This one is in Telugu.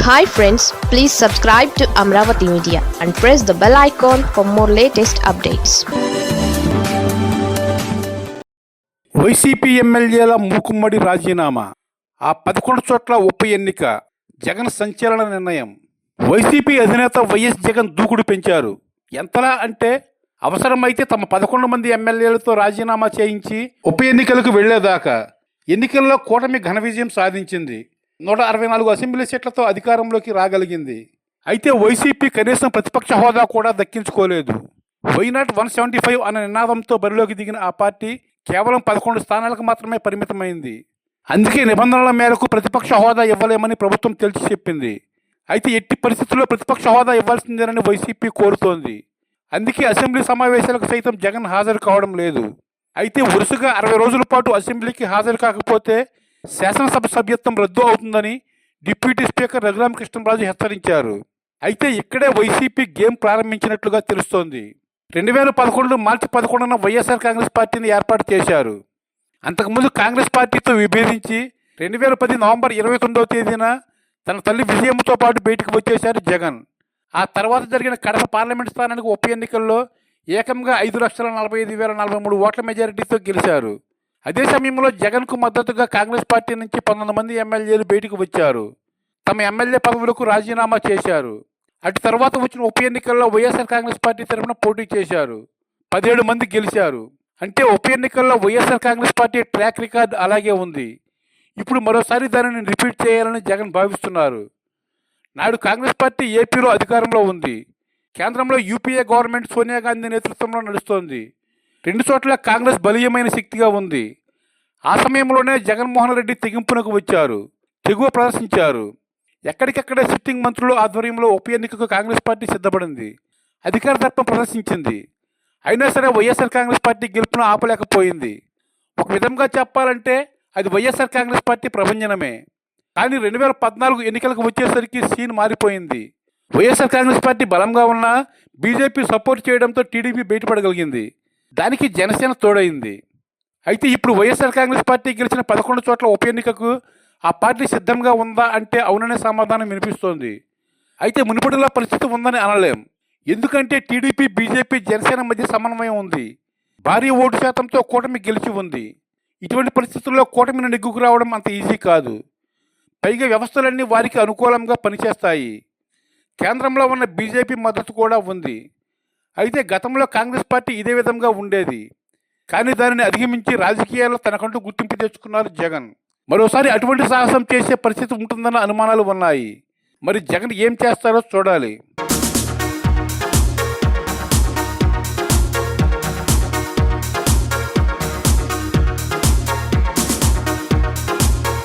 Hi friends please subscribe to Amaravati media and press the bell icon for more latest updates YCP ఎమ్మెల్యేల మూకుమ్మడి రాజీనామా. ఆ పదకొండు చోట్ల ఉప ఎన్నిక జగన్ సంచలన నిర్ణయం. వైసీపీ అధినేత వైఎస్ జగన్ దూకుడు పెంచారు. ఎంతలా అంటే అవసరమైతే తమ పదకొండు మంది ఎమ్మెల్యేలతో రాజీనామా చేయించి ఉప ఎన్నికలకు వెళ్ళేదాకా ఎన్నికల్లో కూటమి ఘన విజయం సాధించింది. నూట అరవై నాలుగు అసెంబ్లీ సీట్లతో అధికారంలోకి రాగలిగింది. అయితే వైసీపీ కనీసం ప్రతిపక్ష హోదా కూడా దక్కించుకోలేదు. Why not one seventy five అనే నినాదంతో బరిలోకి దిగిన ఆ పార్టీ కేవలం పదకొండు స్థానాలకు మాత్రమే పరిమితమైంది. అందుకే నిబంధనల మేరకు ప్రతిపక్ష హోదా ఇవ్వలేమని ప్రభుత్వం తేల్చి చెప్పింది. అయితే ఎట్టి పరిస్థితుల్లో ప్రతిపక్ష హోదా ఇవ్వాల్సిందేనని వైసీపీ కోరుతోంది. అందుకే అసెంబ్లీ సమావేశాలకు సైతం జగన్ హాజరు కావడం లేదు. అయితే వరుసగా అరవై రోజుల పాటు అసెంబ్లీకి హాజరు కాకపోతే శాసనసభ సభ్యత్వం రద్దు అవుతుందని డిప్యూటీ స్పీకర్ రఘురామకృష్ణరాజు హెచ్చరించారు. అయితే ఇక్కడే వైసీపీ గేమ్ ప్రారంభించినట్లుగా తెలుస్తోంది. రెండు వేల పదకొండు మార్చి పదకొండున వైఎస్ఆర్ కాంగ్రెస్ పార్టీని ఏర్పాటు చేశారు. అంతకుముందు కాంగ్రెస్ పార్టీతో విభేదించి రెండు వేల పది నవంబర్ ఇరవై తొమ్మిదవ తేదీన తన తల్లి విజయమ్మతో పాటు బయటకు వచ్చేశారు జగన్. ఆ తర్వాత జరిగిన కడప పార్లమెంట్ స్థానానికి ఉప ఎన్నికల్లో ఏకంగా ఐదు లక్షల నలభై ఐదు వేల నలభై మూడు ఓట్ల మెజారిటీతో గెలిచారు. అదే సమయంలో జగన్కు మద్దతుగా కాంగ్రెస్ పార్టీ నుంచి పంతొమ్మిది మంది ఎమ్మెల్యేలు బయటకు వచ్చారు. తమ ఎమ్మెల్యే పదవులకు రాజీనామా చేశారు. అటు తర్వాత వచ్చిన ఉప ఎన్నికల్లో వైఎస్ఆర్ కాంగ్రెస్ పార్టీ తరఫున పోటీ చేశారు. పదిహేడు మంది గెలిచారు. అంటే ఉప ఎన్నికల్లో YSR Congress party track record అలాగే ఉంది. ఇప్పుడు మరోసారి దానిని రిపీట్ చేయాలని జగన్ భావిస్తున్నారు. నాడు కాంగ్రెస్ పార్టీ ఏపీలో అధికారంలో ఉంది. కేంద్రంలో యూపీఏ గవర్నమెంట్ సోనియా గాంధీ నేతృత్వంలో నడుస్తోంది. రెండు చోట్ల కాంగ్రెస్ బలీయమైన శక్తిగా ఉంది. ఆ సమయంలోనే జగన్మోహన్ రెడ్డి తెగింపునకు వచ్చారు. తెగువ ప్రదర్శించారు. ఎక్కడికక్కడే సిట్టింగ్ మంత్రుల ఆధ్వర్యంలో ఉప ఎన్నికకు కాంగ్రెస్ పార్టీ సిద్ధపడింది. అధికార దర్పం ప్రదర్శించింది. అయినా సరే వైఎస్ఆర్ కాంగ్రెస్ పార్టీ గెలుపును ఆపలేకపోయింది. ఒక విధంగా చెప్పాలంటే అది వైఎస్ఆర్ కాంగ్రెస్ పార్టీ ప్రభంజనమే. కానీ రెండు వేల పద్నాలుగు ఎన్నికలకు వచ్చేసరికి సీన్ మారిపోయింది. వైఎస్ఆర్ కాంగ్రెస్ పార్టీ బలంగా ఉన్నా బీజేపీ సపోర్ట్ చేయడంతో టీడీపీ బయటపడగలిగింది. దానికి జనసేన తోడైంది. అయితే ఇప్పుడు వైఎస్ఆర్ కాంగ్రెస్ పార్టీ గెలిచిన పదకొండు చోట్ల ఉప ఎన్నికకు ఆ పార్టీ సిద్ధంగా ఉందా అంటే అవుననే సమాధానం వినిపిస్తోంది. అయితే మునుపటిలా పరిస్థితి ఉందని అనలేం. ఎందుకంటే టీడీపీ బీజేపీ జనసేన మధ్య సమన్వయం ఉంది. భారీ ఓటు శాతంతో కూటమి గెలిచి ఉంది. ఇటువంటి పరిస్థితుల్లో కూటమిని నెగ్గుకు రావడం అంత ఈజీ కాదు. పైగా వ్యవస్థలన్నీ వారికి అనుకూలంగా పనిచేస్తాయి. కేంద్రంలో ఉన్న బీజేపీ మద్దతు కూడా ఉంది. అయితే గతంలో కాంగ్రెస్ పార్టీ ఇదే విధంగా ఉండేది. కానీ దానిని అధిగమించి రాజకీయాల్లో తనకంటూ గుర్తింపు తెచ్చుకున్నారు జగన్. మరోసారి అటువంటి సాహసం చేసే పరిస్థితి ఉంటుందన్న అనుమానాలు ఉన్నాయి. మరి జగన్ ఏం చేస్తారో చూడాలి.